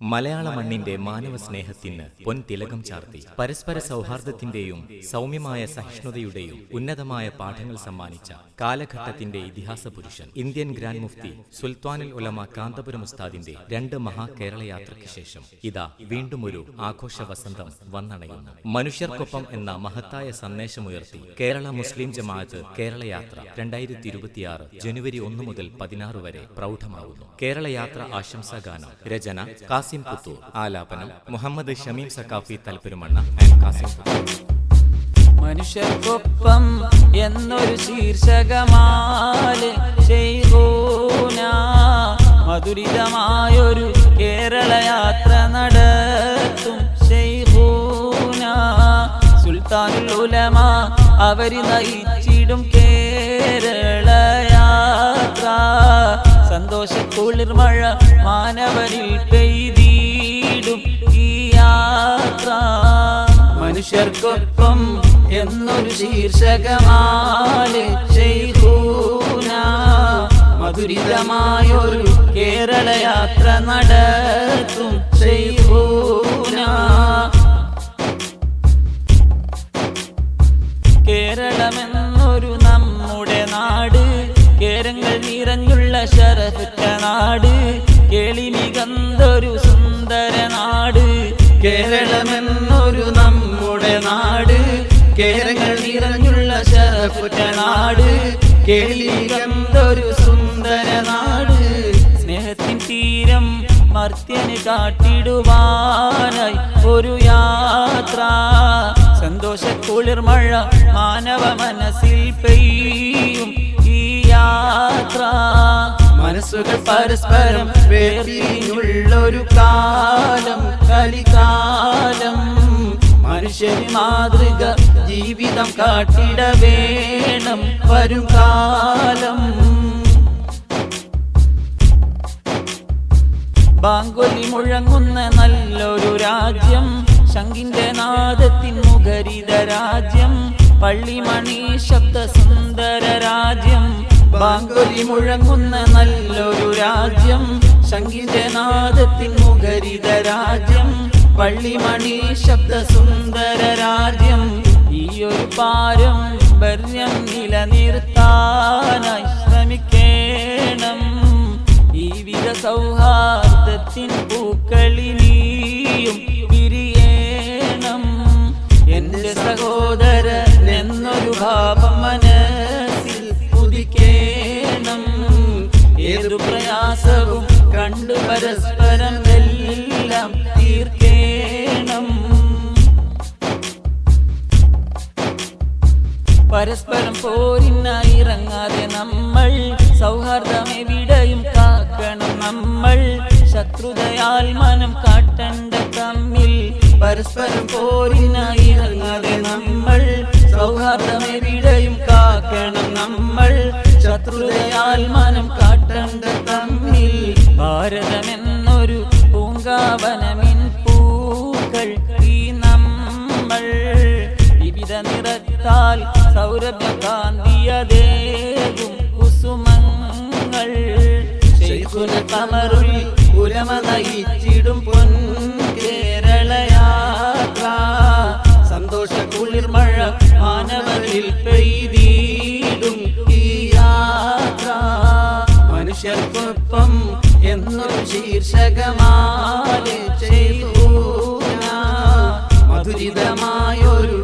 മലയാള മണ്ണിന്റെ മാനവ സ്നേഹത്തിന് പൊൻതിലകം ചാർത്തി. പരസ്പര സൗഹാർദ്ദത്തിന്റെയും സൗമ്യമായ സഹിഷ്ണുതയുടെയും ഉന്നതമായ പാഠങ്ങൾ സമ്മാനിച്ച കാലഘട്ടത്തിന്റെ ഇതിഹാസ പുരുഷൻ ഇന്ത്യൻ ഗ്രാൻഡ് മുഫ്തി സുൽത്താനുൽ ഉലമ കാന്തപുരം ഉസ്താദിന്റെ രണ്ട് മഹാ കേരള യാത്രയ്ക്ക് ശേഷം ഇതാ വീണ്ടും ഒരു ആഘോഷ വസന്തം വന്നണയുന്നു. മനുഷ്യർക്കൊപ്പം എന്ന മഹത്തായ സന്ദേശമുയർത്തി കേരള മുസ്ലിം ജമാഅത്ത് കേരള യാത്ര രണ്ടായിരത്തി ഇരുപത്തിയാറ് ജനുവരി ഒന്ന് മുതൽ പതിനാറ് വരെ പ്രൗഢമാവുന്നു. കേരള യാത്ര ആശംസാ ഗാനം രചന പുത്തൂർ. ആലാപനം. മുഹമ്മദ് ഷമീം സക്കാഫി തൽപെരുമണ്ണ ആൻഡ് കാസിം പുത്തൂർ. മനുഷ്യർക്കൊപ്പം എന്നൊരു ശീർഷകമാൽ മധുരിതമായൊരു കേരള യാത്ര നടത്തും ചെയ്യൂന സുൽത്താനുൽ ഉലമ അവർ നയിച്ചിടും കേരള യാത്ര. സന്തോഷ കുളിർമഴ മാനവരിൽ മനുഷ്യർക്കൊപ്പം എന്നൊരു ശീർഷകമാൽ ചെയ്യൂന മധുരിതമായൊരു കേരള യാത്ര നടത്തും ചെയ്തൂന. കേരളമെന്നൊരു നമ്മുടെ നാട് കേരങ്ങൾ നിറഞ്ഞുള്ള ശരഫറ്റ നാട് കേളി മികന്തൊരു സുന്ദര നാട്. കേരളമെന്നൊരു നമ്മുടെ നാട്. കേരങ്ങൾ നിറഞ്ഞുള്ള ശരഫറ്റ നാട് കേളി എന്തൊരു സുന്ദര നാട്. സ്നേഹത്തിൻ തീരം മർത്യന് കാട്ടിടുവാനായി ഒരു യാത്ര. സന്തോഷ കുളിർമഴ മാനവ മനസ്സിൽ പെയ്യും ഈ യാത്ര. മനസ്സുകൾ പരസ്പരം വേറിയുള്ളൊരു കാലം കലികാലം മനുഷ്യന് മാതൃക ജീവിതം കാട്ടിട വേണം വരും കാലം ബാങ്കൊലി മുഴങ്ങുന്ന നല്ലൊരു രാജ്യം ശങ്കിന്റെ നാദത്തിൻ മുഖരിത രാജ്യം പള്ളിമണി ശബ്ദ സുന്ദര രാജ്യം. ബാങ്കൊലി മുഴങ്ങുന്ന നല്ലൊരു രാജ്യം ശങ്കിന്റെ നാദത്തിൻ മുഖരിത രാജ്യം പള്ളിമണി ശബ്ദ പാരമ്പര്യം നിലനിർത്താനായി ശ്രമിക്കേണം. ജീവിത സൗഹാർദ്ദത്തിൻ പൂക്കളിനിയും പിരിയേണം. എന്റെ സഹോദരൻ എന്നൊരു ഭാവം മനസ്സിൽ പ്രയാസവും കണ്ടു പരസ്പരം പരസ്പരം പോരിനായി ഇറങ്ങാതെ നമ്മൾ സൗഹാർദ്ദം എവിടെയും കാക്കണം നമ്മൾ. ശത്രുതയാൽ മനം കാട്ടണ്ട തമ്മിൽ പരസ്പരം പോരിനായി ഇറങ്ങാതെ നമ്മൾ സൗഹാർദ്ദം എവിടെയും കാക്കണം നമ്മൾ. ശത്രുതയാൽ മനം കാട്ടണ്ട തമ്മിൽ ഭാരതമെന്നൊരു പൂങ്കാവനമിൻ പൂക്കൾ ഈ നമ്മൾ. വിവിധ നിറത്താൽ സൗരഭ കാന്തിയതേകും കുസുമങ്ങൾ കമറുൾ ഉരമ നയിച്ചിടും പൊൻ കേരള യാത്ര സന്തോഷ കുളിർമഴ മാനവരിൽ പെയ്തിടും ഈ യാത്ര. മനുഷ്യർക്കൊപ്പം എന്നൊരു ശീർഷകമാലെ ചെയ്തു മധുരിതമായൊരു